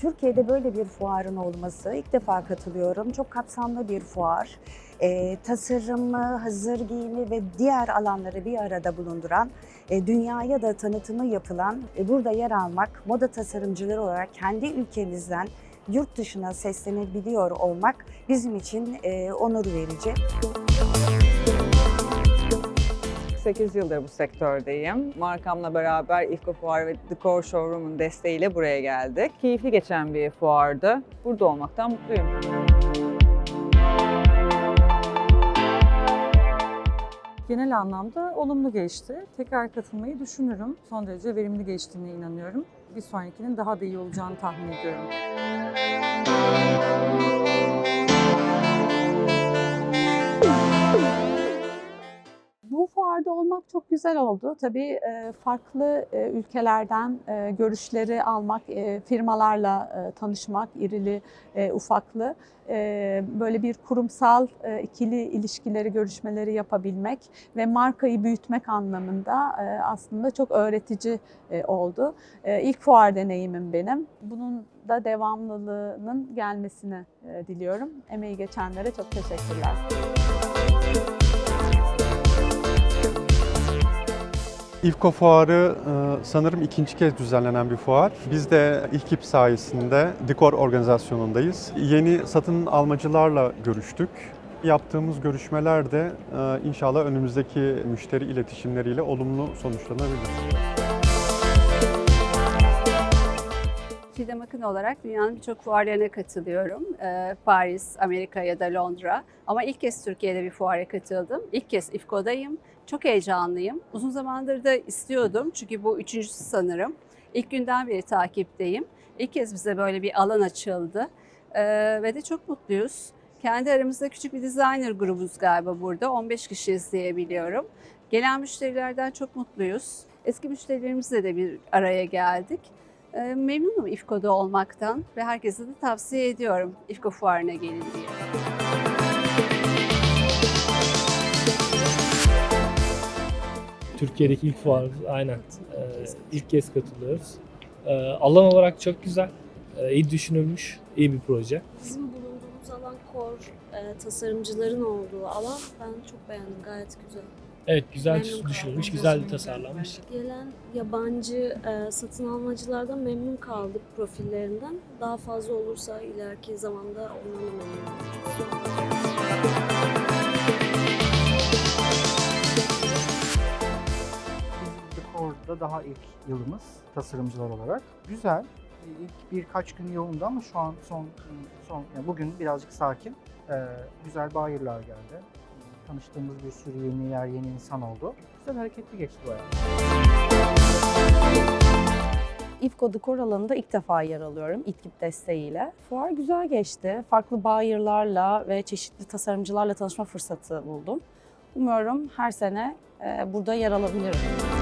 Türkiye'de böyle bir fuarın olması ilk defa katılıyorum. Çok kapsamlı bir fuar. E, tasarımı, hazır giyimi ve diğer alanları bir arada bulunduran, e, dünyaya da tanıtımı yapılan, e, burada yer almak, moda tasarımcıları olarak kendi ülkemizden yurt dışına seslenebiliyor olmak bizim için e, onur verici. 8 yıldır bu sektördeyim. Markamla beraber İFKO Fuar ve Decor Showroom'un desteğiyle buraya geldik. Keyifli geçen bir fuardı. Burada olmaktan mutluyum. Genel anlamda olumlu geçti. Tekrar katılmayı düşünürüm. Son derece verimli geçtiğine inanıyorum. Bir sonrakinin daha da iyi olacağını tahmin ediyorum. Olmak çok güzel oldu. Tabii e, farklı e, ülkelerden e, görüşleri almak, firmalarla tanışmak, irili ufaklı, böyle bir kurumsal ikili ilişkileri, görüşmeleri yapabilmek ve markayı büyütmek anlamında aslında çok öğretici oldu. İlk fuar deneyimim benim. Bunun da devamlılığının gelmesini diliyorum. Emeği geçenlere çok teşekkürler. İFKO Fuarı e, sanırım ikinci kez düzenlenen bir fuar. Biz de İlkip sayesinde Dikor organizasyonundayız. Yeni satın almacılarla görüştük. Yaptığımız görüşmeler de e, inşallah önümüzdeki müşteri iletişimleriyle olumlu sonuçlanabilir. Çiğdem Akın olarak dünyanın birçok fuarlarına katılıyorum. Ee, Paris, Amerika ya da Londra. Ama ilk kez Türkiye'de bir fuara katıldım. İlk kez İFKO'dayım. Çok heyecanlıyım. Uzun zamandır da istiyordum çünkü bu üçüncüsü sanırım. İlk günden beri takipteyim. İlk kez bize böyle bir alan açıldı. Ee, ve de çok mutluyuz. Kendi aramızda küçük bir designer grubuz galiba burada. 15 kişiyiz diye biliyorum. Gelen müşterilerden çok mutluyuz. Eski müşterilerimizle de bir araya geldik. Ee, Memnunum İFKO'da olmaktan ve herkese de tavsiye ediyorum İFKO fuarına gelin diye. Türkiye'deki ilk fuar aynen. Ee, ilk kez katılıyoruz. Ee, alan olarak çok güzel. Ee, iyi düşünülmüş. iyi bir proje. Bizim bulunduğumuz alan kor e, tasarımcıların olduğu alan. Ben çok beğendim. Gayet güzel. Evet güzel Memnun düşünülmüş, güzel tasarlanmış. Gelen yabancı e, satın almacılardan memnun kaldık profillerinden. Daha fazla olursa ileriki zamanda ondan da memnun Biz Decor'da daha ilk yılımız tasarımcılar olarak. Güzel. İlk birkaç gün yoğundu ama şu an son son yani bugün birazcık sakin. Ee, güzel bayırlar geldi. Tanıştığımız bir sürü yeni yer, yeni insan oldu. Güzel hareketli geçti bayağı. İFKO Dekor alanında ilk defa yer alıyorum İTKİP desteğiyle. Fuar güzel geçti. Farklı buyer'larla ve çeşitli tasarımcılarla tanışma fırsatı buldum. Umuyorum her sene e, burada yer alabilirim.